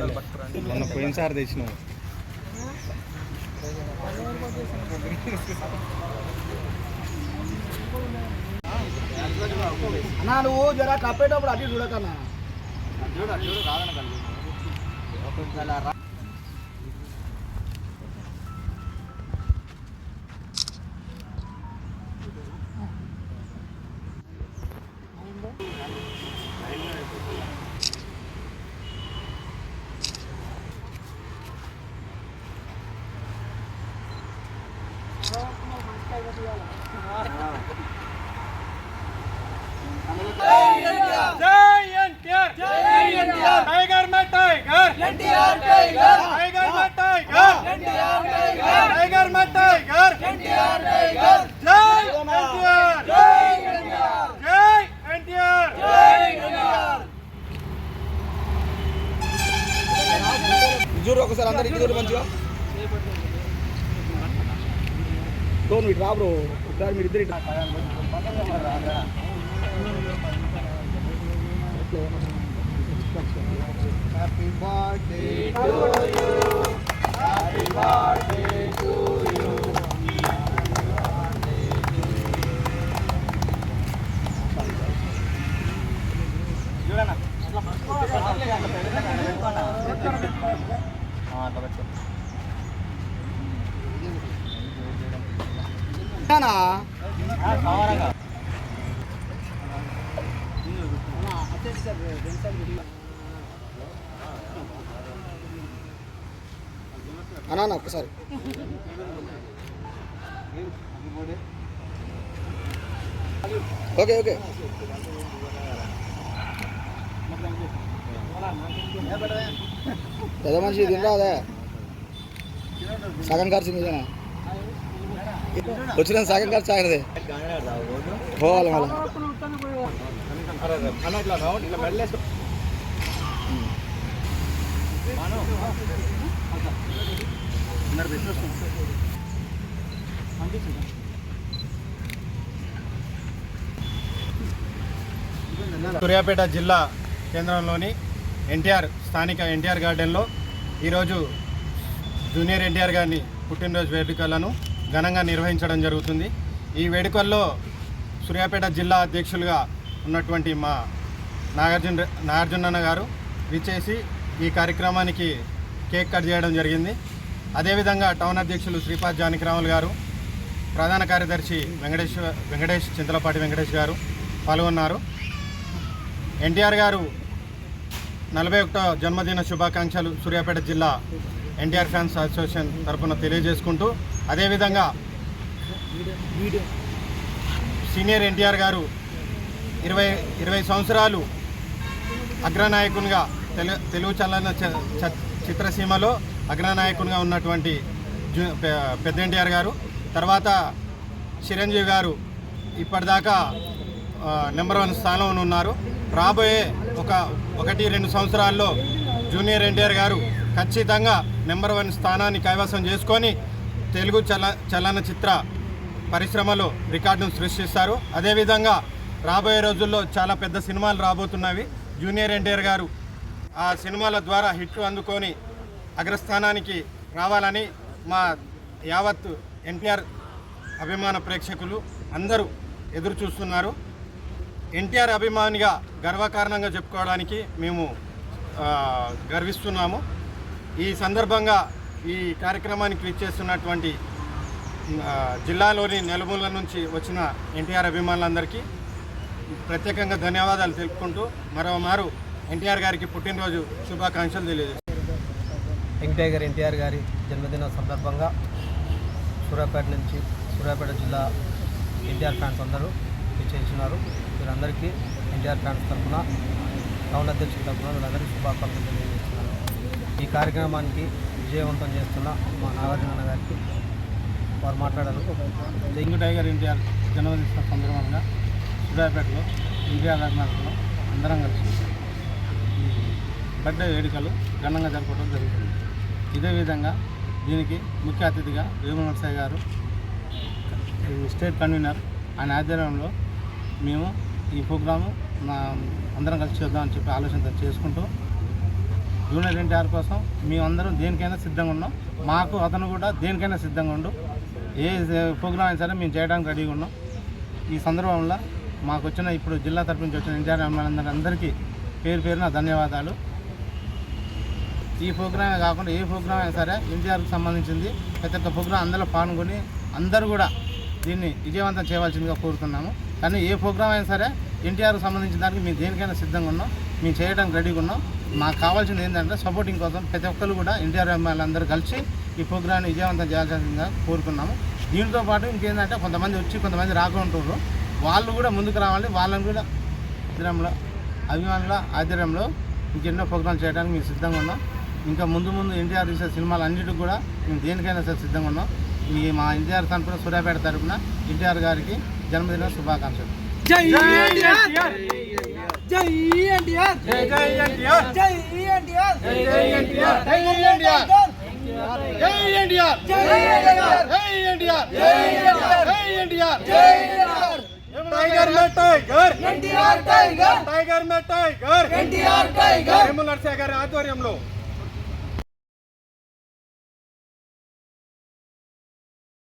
మొన్న పోయినసారి తెచ్చినావు అన్నా నువ్వు జర కప్పేటప్పుడు అటు చూడకన్నా. ఎన్టీఆర్ జై ఎన్టీఆర్ టైగర్ టైగర్ మే టైగర్ ఎన్టీఆర్ టైగర్ జై ఎన్టీఆర్ జై ఎన్టీఆర్ జై ఎన్టీఆర్ జై ఎన్టీఆర్ చూడు ఒకసారి అందరు ఇటు చూడు మంచిగా టోన్ ఇటు రా బ్రో ఒకసారి మీరు ఇద్దరు ఇటు హ్యాపీ బర్త్డే అన్నా అన్న ఒక్కసారి ఓకే ఓకే పెద్ద మనిషి తినరా అదే సగం ఖర్చు మీదేనా వచ్చిన సగం ఖర్చు ఆయనదే. పోవాలి మళ్ళీ. సూర్యాపేట జిల్లా కేంద్రంలోని ఎన్టీఆర్ స్థానిక ఎన్టీఆర్ గార్డెన్లో ఈరోజు జూనియర్ ఎన్టీఆర్ గారిని పుట్టినరోజు వేడుకలను ఘనంగా నిర్వహించడం జరుగుతుంది. ఈ వేడుకల్లో సూర్యాపేట జిల్లా అధ్యక్షులుగా ఉన్నటువంటి మా నాగార్జున నాగార్జునన్న గారు విచ్చేసి ఈ కార్యక్రమానికి కేక్ కట్ చేయడం జరిగింది. అదేవిధంగా టౌన్ అధ్యక్షులు శ్రీపాద్ జానకిరాములు గారు ప్రధాన కార్యదర్శి వెంకటేశ్వర వెంకటేష్ చింతలపాటి వెంకటేష్ గారు పాల్గొన్నారు. ఎన్టీఆర్ గారు నలభై ఒకటో జన్మదిన శుభాకాంక్షలు సూర్యాపేట జిల్లా ఎన్టీఆర్ ఫ్యాన్స్ అసోసియేషన్ తరఫున తెలియజేసుకుంటూ అదేవిధంగా సీనియర్ ఎన్టీఆర్ గారు ఇరవై ఇరవై సంవత్సరాలు అగ్రనాయకునిగా తెలు తెలుగు చలన చ- చ- చిత్రసీమలో అగ్రనాయకునిగా ఉన్నటువంటి పెద్ద ఎన్టీఆర్ గారు. తర్వాత చిరంజీవి గారు ఇప్పటిదాకా నెంబర్ వన్ స్థానంలో ఉన్నారు. రాబోయే ఒక ఒకటి రెండు సంవత్సరాల్లో జూనియర్ ఎన్టీఆర్ గారు ఖచ్చితంగా నెంబర్ వన్ స్థానాన్ని కైవసం చేసుకొని తెలుగు చల చలనచిత్ర పరిశ్రమలో రికార్డును సృష్టిస్తారు. అదేవిధంగా రాబోయే రోజుల్లో చాలా పెద్ద సినిమాలు రాబోతున్నవి. జూనియర్ ఎన్టీఆర్ గారు ఆ సినిమాల ద్వారా హిట్లు అందుకొని అగ్రస్థానానికి రావాలని మా యావత్ ఎన్టీఆర్ అభిమాన ప్రేక్షకులు అందరూ ఎదురు చూస్తున్నారు. ఎన్టీఆర్ అభిమానిగా గర్వకారణంగా చెప్పుకోవడానికి మేము గర్విస్తున్నాము. ఈ సందర్భంగా ఈ కార్యక్రమానికి విచ్చేస్తున్నటువంటి జిల్లాలోని నలుమూల నుంచి వచ్చిన ఎన్టీఆర్ అభిమానులందరికీ ప్రత్యేకంగా ధన్యవాదాలు తెలుపుకుంటూ మరోమారు ఎన్టీఆర్ గారికి పుట్టినరోజు శుభాకాంక్షలు తెలియజేస్తాను వెంకటయ్య గారు ఎన్టీఆర్ గారి జన్మదిన సందర్భంగా సూర్యాపేట నుంచి సూర్యాపేట జిల్లా ఎన్టీఆర్ ఫ్యాన్స్ అందరూ చేస్తున్నారు వీరందరికీ ఎన్టీఆర్ ఫ్యాన్స్ తరఫున టౌన్ అధ్యక్షుల తరఫున వీళ్ళందరికీ శుభాకాంక్షలు తెలియజేస్తున్నారు ఈ కార్యక్రమానికి విజయవంతం చేస్తున్న మా నాగార్జున గారికి వారు మాట్లాడారు. యంగ్ టైగర్ ఎన్టీఆర్ జన్మదిన సందర్భంగా సూర్యాపేటలో ఎన్టీఆర్ అభిమానులు అందరం కలిసి బర్త్డే వేడుకలు ఘనంగా జరుపుకోవడం జరుగుతుంది. ఇదే విధంగా దీనికి ముఖ్య అతిథిగా వేము నరసయ్య గారు స్టేట్ కన్వీనర్ ఆయన ఆధ్వర్యంలో మేము ఈ ప్రోగ్రాము అందరం కలిసి చేద్దామని చెప్పి ఆలోచన చేసుకుంటూ జూనియర్ ఎన్టీఆర్ కోసం మేమందరం దేనికైనా సిద్ధంగా ఉన్నాం. మాకు అతను కూడా దేనికైనా సిద్ధంగా ఉండు. ఏ ప్రోగ్రామ్ అయినా సరే మేము చేయడానికి రెడీగా ఉన్నాం. ఈ సందర్భంలో మాకు వచ్చిన ఇప్పుడు జిల్లా తరపు నుంచి వచ్చిన ఎన్టీఆర్ అభిమానులందరికీ పేరు పేరున ధన్యవాదాలు. ఈ ప్రోగ్రామే కాకుండా ఏ ప్రోగ్రామ్ అయినా సరే ఎన్టీఆర్కి సంబంధించింది. ప్రతి ఒక్క ప్రోగ్రాం అందులో పాల్గొని అందరూ కూడా దీన్ని విజయవంతం చేయవలసిందిగా కోరుతున్నాము. కానీ ఏ ప్రోగ్రామ్ అయినా సరే ఎన్టీఆర్కి సంబంధించిన దానికి మేము దేనికైనా సిద్ధంగా ఉన్నాం. మేము చేయడానికి రెడీగా ఉన్నాం. మాకు కావాల్సింది ఏంటంటే సపోర్టింగ్ కోసం ప్రతి ఒక్కరు కూడా ఎన్టీఆర్ అభిమానులందరూ కలిసి ఈ ప్రోగ్రాన్ని విజయవంతం చేయాల్సిందిగా కోరుకున్నాము. దీంతో పాటు ఇంకేంటంటే కొంతమంది వచ్చి కొంతమంది రాకుంటారు వాళ్ళు కూడా ముందుకు రావాలి. వాళ్ళని కూడా ఆధ్వర్యంలో అభిమానుల ఆధ్వర్యంలో ఇంకెన్నో ప్రోగ్రామ్స్ చేయడానికి మేము సిద్ధంగా ఉన్నాం. ఇంకా ముందు ముందు ఎన్టీఆర్ తీసే సినిమాలు అన్నిటికి కూడా మేము దేనికైనా సరే సిద్ధంగా ఉన్నాం. ఈ మా ఎన్టీఆర్ తరఫున సూర్యాపేట తరఫున ఎన్టీఆర్ గారికి జన్మదిన శుభాకాంక్షలు జై ఎన్టీఆర్ జై ఎన్టీఆర్ జై జై ఎన్టీఆర్. జై ఎన్టీఆర్. జై జై ఎన్టీఆర్ జై ఎన్టీఆర్. జై ఎన్టీఆర్. జై ఎన్టీఆర్. జై ఎన్టీఆర్. జై ఎన్టీఆర్. జై ఎన్టీఆర్. జై ఎన్టీఆర్. టైగర్ మే టైగర్. ఎన్టీఆర్ టైగర్. టైగర్ మే టైగర్. ఎన్టీఆర్ టైగర్. నరసింహ గారి ఆధ్వర్యంలో